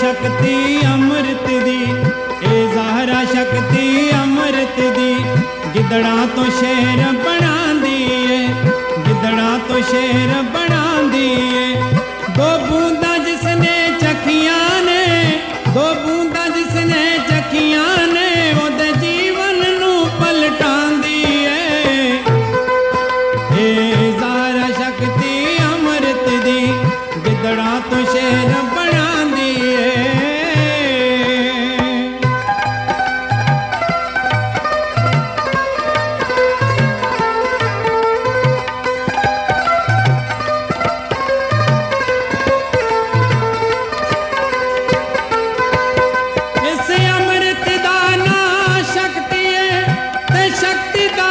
ਸ਼ਕਤੀ ਅੰਮ੍ਰਿਤ ਦੀ, ਇਹ ਜ਼ਾਹਰਾ ਸ਼ਕਤੀ ਅੰਮ੍ਰਿਤ ਦੀ। ਗਿੱਦੜਾਂ ਤੋਂ ਸ਼ੇਰ ਬਣਾਉਂਦੀ ਏ, ਗਿੱਦੜਾਂ ਤੋਂ ਸ਼ੇਰ ਬਣਾਉਂਦੀ ਏ। ਦੋ ਬੂੰਦਾਂ ਜਿਸਨੇ ਚਖੀਆਂ ਨੇ, ਦੋ ਬੂੰਦਾਂ ਜਿਸਨੇ ਚਖੀਆਂ ਨੇ, ਉਹਦੇ ਜੀਵਨ ਨੂੰ ਪਲਟਾਉਂਦੀ ਏ। ਏ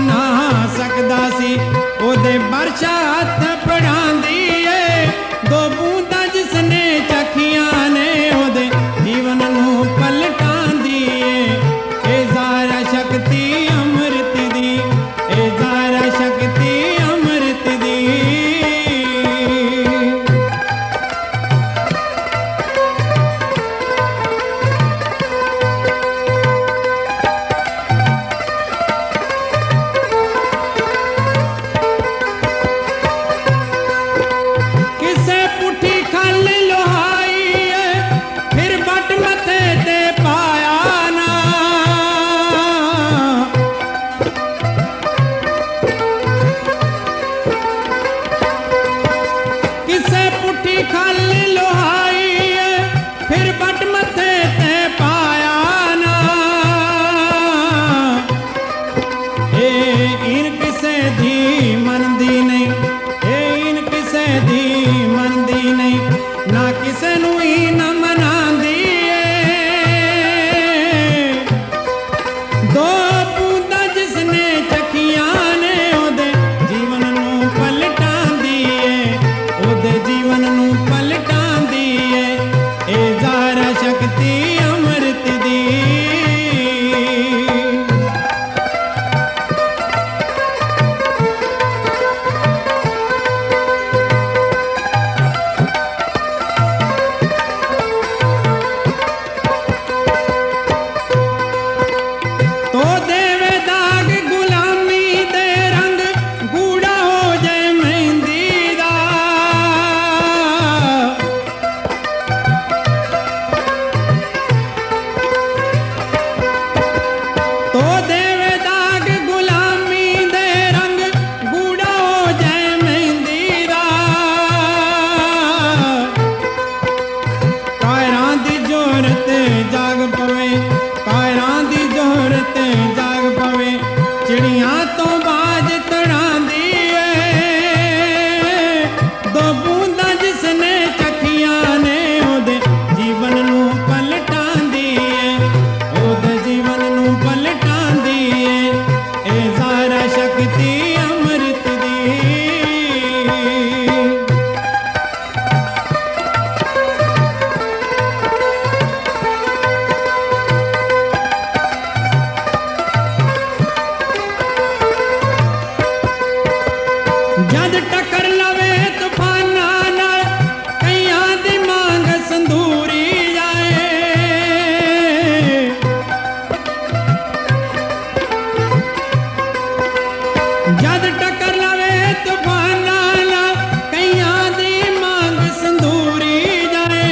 ਨਾ ਸਕਦਾ ਸੀ। ਉਹਦੇ ਬਰਸ਼ਾ लगती ਜਦ ਟੱਕਰ ਲਵੇ ਤੂਫਾਨਾਂ ਨਾਲ, ਕਈਆਂ ਦੀ ਮੰਗ ਸੰਧੂਰੀ ਆਏ ਜਦ ਟੱਕਰ ਲਵੇ ਤੂਫਾਨਾਂ ਨਾਲ, ਕਈਆਂ ਦੀ ਮੰਗ ਸੰਧੂਰੀ ਜਾਏ।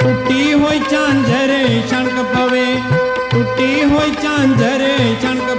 ਟੁੱਟੀ ਹੋਈ ਚਾਂਜਰੇ ਛਣਕ ਪਵੇ। ਟੁੱਟੀ ਹੋਈ ਚਾਂਜਰੇ ਛਣਕ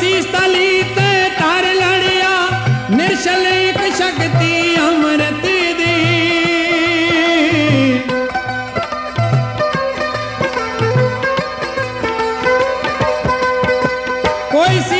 ਸੀ ਸਥਲੀ ਤੇ ਤਰ ਲੜਿਆ ਨਿਰਸ਼ਲ ਇੱਕ ਸ਼ਕਤੀ ਅਮਰਤ ਦੀ। ਕੋਈ ਸੀ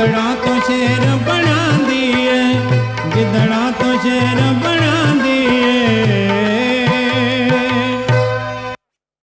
ਗਿੱਦੜਾ ਤੋਂ ਸ਼ੇਰ ਬਣਾਉਂਦੀ ਐ ਗਿੱਦੜਾ ਤੋਂ ਸ਼ੇਰ ਬਣਾ